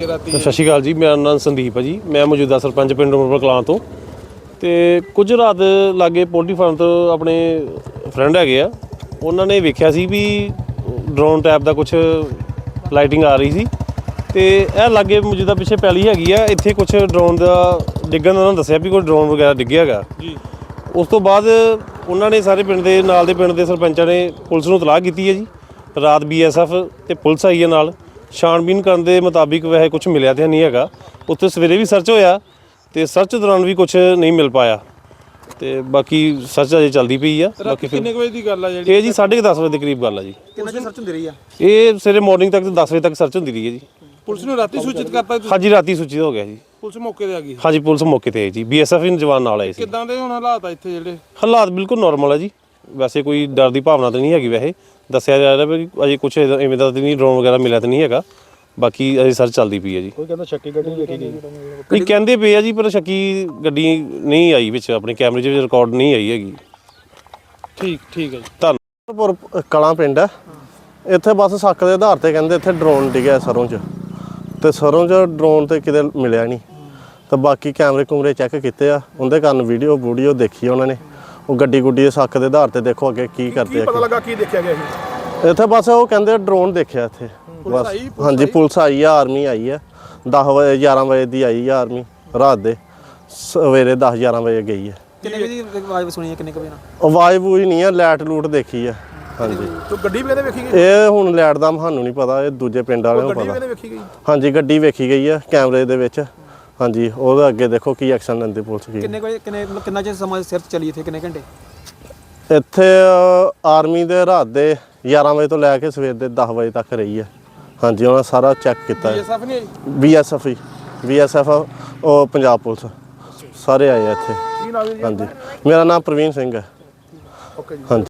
ਸਤਿ ਸ਼੍ਰੀ ਅਕਾਲ ਜੀ ਮੇਰਾ ਨਾਮ ਸੰਦੀਪ ਹੈ ਜੀ। ਮੈਂ ਮੌਜੂਦਾ ਸਰਪੰਚ ਪਿੰਡ ਉਮਰਪੁਰ ਕਲਾਂ ਤੋਂ। ਤੇ ਕੁਝ ਰਾਤ ਲਾਗੇ ਪੋਲਟਰੀ ਫਾਰਮ ਤੋਂ ਆਪਣੇ ਫਰੈਂਡ ਹੈਗੇ ਆ। ਉਹਨਾਂ ਨੇ ਵੇਖਿਆ ਸੀ ਵੀ ਡਰੋਨ ਟੈਪ ਦਾ ਕੁਝ ਲਾਈਟਿੰਗ ਆ ਰਹੀ ਸੀ। ਤੇ ਇਹ ਲਾਗੇ ਮੌਜੂਦਾ ਪਿੱਛੇ ਪੈਲੀ ਹੈਗੀ ਆ ਇੱਥੇ ਕੁਝ ਡਰੋਨ ਦਾ ਡਿੱਗਣ ਦਾ ਉਹਨਾਂ ਦੱਸਿਆ ਵੀ ਕੋਈ ਡਰੋਨ ਵਗੈਰਾ ਡਿੱਗਿਆ ਹੈਗਾ। ਜੀ। ਉਸ ਤੋਂ ਬਾਅਦ ਉਹਨਾਂ ਨੇ ਸਾਰੇ ਪਿੰਡ ਦੇ ਨਾਲ ਦੇ ਪਿੰਡ ਦੇ ਸਰਪੰਚਾਂ ਨੇ ਪੁਲਿਸ ਨੂੰ ਇਤਲਾਹ ਕੀਤੀ ਹੈ ਜੀ। ਰਾਤ ਬੀਐਸਐਫ ਤੇ ਪੁਲਿਸ ਆਈ ਹੈ ਨਾਲ। ਛਾਣਬੀਨ ਕਰਨ ਦੇ ਮੁਤਾਬਿਕ ਵੈਸੇ ਕੁਝ ਮਿਲਿਆ ਤੇ ਨਹੀਂ ਹੈਗਾ। ਉੱਥੇ ਸਵੇਰੇ ਵੀ ਸਰਚ ਹੋਇਆ ਤੇ ਸਰਚ ਦੌਰਾਨ ਵੀ ਕੁਝ ਨਹੀਂ ਮਿਲ ਪਾਇਆ। ਤੇ ਬਾਕੀ ਸਰਚ ਅਜੇ ਚੱਲਦੀ ਪਈ ਆ ਬਾਕੀ ਫਿਰ ਕਿੰਨੇ ਕੁ ਵਜੇ ਦੀ ਗੱਲ ਆ ਜਿਹੜੀ? ਇਹ ਜੀ 10:30 ਵਜੇ ਦੇ ਕਰੀਬ ਗੱਲ ਆ ਜੀ। ਕਿੰਨਾ ਚਿਰ ਸਰਚ ਹੁੰਦੀ ਰਹੀ ਆ? ਇਹ ਸਵੇਰੇ ਮਾਰਨਿੰਗ ਤੱਕ ਤੇ 10 ਵਜੇ ਤੱਕ ਸਰਚ ਹੁੰਦੀ ਰਹੀ ਹੈ ਜੀ। ਪੁਲਿਸ ਨੂੰ ਰਾਤੀ ਸੂਚਿਤ ਕਰਤਾ ਤੁਸੀਂ? ਹਾਂਜੀ ਰਾਤੀ ਸੂਚਿਤ ਹੋ ਗਿਆ ਜੀ। ਪੁਲਿਸ ਮੌਕੇ ਤੇ ਆ ਗਈ? ਹਾਂਜੀ ਪੁਲਿਸ ਮੌਕੇ ਤੇ ਆਈ ਜੀ। ਬੀਐਸਐਫ ਦੇ ਜਵਾਨ ਨਾਲ ਆਏ ਸੀ। ਕਿੱਦਾਂ ਦੇ ਹੁਣ ਹਾਲਾਤ ਆ ਇੱਥੇ ਜਿਹੜੇ? ਹਾਲਾਤ ਬਿਲਕੁਲ ਨਾਰਮਲ ਹੈ ਜੀ। ਵੈਸੇ ਕੋਈ ਡਰ ਦੀ ਭਾਵਨਾ ਤਾਂ ਨਹੀਂ ਹੈਗੀ ਵੈਸੇ। ਦੱਸਿਆ ਜਾ ਰਿਹਾ ਵੀ ਅਜੇ ਕੁਝ ਇਵੇਂ ਦਾ ਤਾਂ ਨਹੀਂ ਡਰੋਨ ਵਗੈਰਾ ਮਿਲਿਆ ਤਾਂ ਨਹੀਂ ਹੈਗਾ। ਬਾਕੀ ਅਜੇ ਸਰਚ ਚੱਲਦੀ ਪਈ ਹੈ ਜੀ। ਕੋਈ ਕਹਿੰਦਾ ਸ਼ੱਕੀ ਗੱਡੀ ਵੇਖੀ ਗਈ। ਨਹੀਂ ਕਹਿੰਦੇ ਪਏ ਆ ਜੀ ਪਰ ਸ਼ੱਕੀ ਗੱਡੀ ਨਹੀਂ ਆਈ ਵਿੱਚ ਆਪਣੇ ਕੈਮਰੇ 'ਚ ਰਿਕਾਰਡ ਨਹੀਂ ਆਈ ਹੈਗੀ। ਠੀਕ ਠੀਕ ਹੈ ਜੀ। ਧੰਨ ਪੁਰ ਕਲਾਂ ਪਿੰਡ ਹੈ। ਇੱਥੇ ਬਸ ਸੱਕ ਦੇ ਆਧਾਰ ਤੇ ਕਹਿੰਦੇ ਇੱਥੇ ਡਰੋਨ ਡਿੱਗਿਆ ਸਰੋਂ 'ਚ। ਤੇ ਸਰੋਂ 'ਚ ਡਰੋਨ ਤੇ ਕਿਤੇ ਮਿਲਿਆ ਨਹੀਂ। ਤਾਂ ਬਾਕੀ ਕੈਮਰੇ ਕੁਮਰੇ ਚੈੱਕ ਕੀਤੇ ਆ। ਉਹਦੇ ਕਾਰਨ ਵੀਡੀਓ ਵੀਡੀਓ ਦੇਖੀ ਉਹਨਾਂ ਨੇ। ਉਹ ਗੱਡੀ ਗੁੱਡੀ ਦੇ ਸੱਕ ਦੇ ਆਧਾਰ ਤੇ ਦੇਖੋ ਅੱਗੇ ਕੀ ਕਰਦੇ ਆ ਲੱਗਾ ਕੀ ਦੇਖਿਆ ਗਿਆ ਸੀ? ਇੱਥੇ ਬਸ ਉਹ ਕਹਿੰਦੇ ਡਰੋਨ ਦੇਖਿਆ ਇੱਥੇ। ਬਸ ਆਈ, ਪੁਲਿਸ ਹਾਂਜੀ ਪੁਲਿਸ ਆਈ ਆ ਆਰਮੀ ਆਈ ਆ। 10 ਵਜੇ 11 ਵਜੇ ਦੀ ਆਈ ਆ ਆਰਮੀ ਰਾਤ ਦੇ। ਸਵੇਰੇ 10 11 ਵਜੇ ਗਈ ਹੈ ਕਿੰਨੇ ਵਜੇ ਦੀ ਆਵਾਜ਼ ਸੁਣੀ ਹੈ ਕਿੰਨੇ ਕੁ ਵਜੇ ਨਾਲ? ਆਵਾਜ਼ ਬੂਝ ਨਹੀਂ ਆ ਲਾਈਟ ਲੂਟ ਦੇਖੀ ਆ। ਹਾਂਜੀ। ਤੂੰ ਗੱਡੀ ਵੀ ਕਹਿੰਦੇ ਵੇਖੀ ਗਈ? ਇਹ ਹੁਣ ਲਾਈਟ ਦਾ ਸਾਨੂੰ ਨਹੀਂ ਪਤਾ ਇਹ ਦੂਜੇ ਪਿੰਡ ਵਾਲਿਆਂ ਨੂੰ ਗੱਡੀ ਵੀ ਪਤਾ। ਕਹਿੰਦੇ ਵੇਖੀ ਗਈ? ਹਾਂਜੀ ਗੱਡੀ ਵੇਖੀ ਗਈ ਆ ਕੈਮਰੇ ਦੇ ਵਿੱਚ। ਹਾਂਜੀ ਉਹਦੇ ਅੱਗੇ ਦੇਖੋ ਕੀ ਐਕਸ਼ਨ ਲੈਂਦੀ ਪੁਲਿਸ ਕੀ। ਕਿੰਨੇ ਕਿੰਨੇ ਮਤਲਬ ਕਿੰਨਾ ਚਿਰ ਸਮਾਂ ਸਿਰ ਚੱਲੀ ਇੱਥੇ ਕਿੰਨੇ ਘੰਟੇ? ਇੱਥੇ ਆਰਮੀ ਦੇ ਰਾਤ ਦੇ 11 ਵਜੇ ਤੋਂ ਲੈ ਕੇ ਸਵੇਰ ਦੇ 10 ਵਜੇ ਤੱਕ ਰਹੀ ਹੈ। ਹਾਂਜੀ ਉਹਨਾਂ ਸਾਰਾ ਚੈੱਕ ਕੀਤਾ ਹੈ। ਬੀਐਸਐਫ ਨਹੀਂ ਆਈ? ਬੀਐਸਐਫ ਹੀ। ਬੀਐਸਐਫ ਉਹ ਪੰਜਾਬ ਪੁਲਿਸ। ਸਾਰੇ ਆਏ ਆ ਇੱਥੇ। ਹਾਂਜੀ। ਮੇਰਾ ਨਾਮ ਪ੍ਰਵੀਨ ਸਿੰਘ ਹੈ। ਓਕੇ ਜੀ। ਹਾਂਜੀ।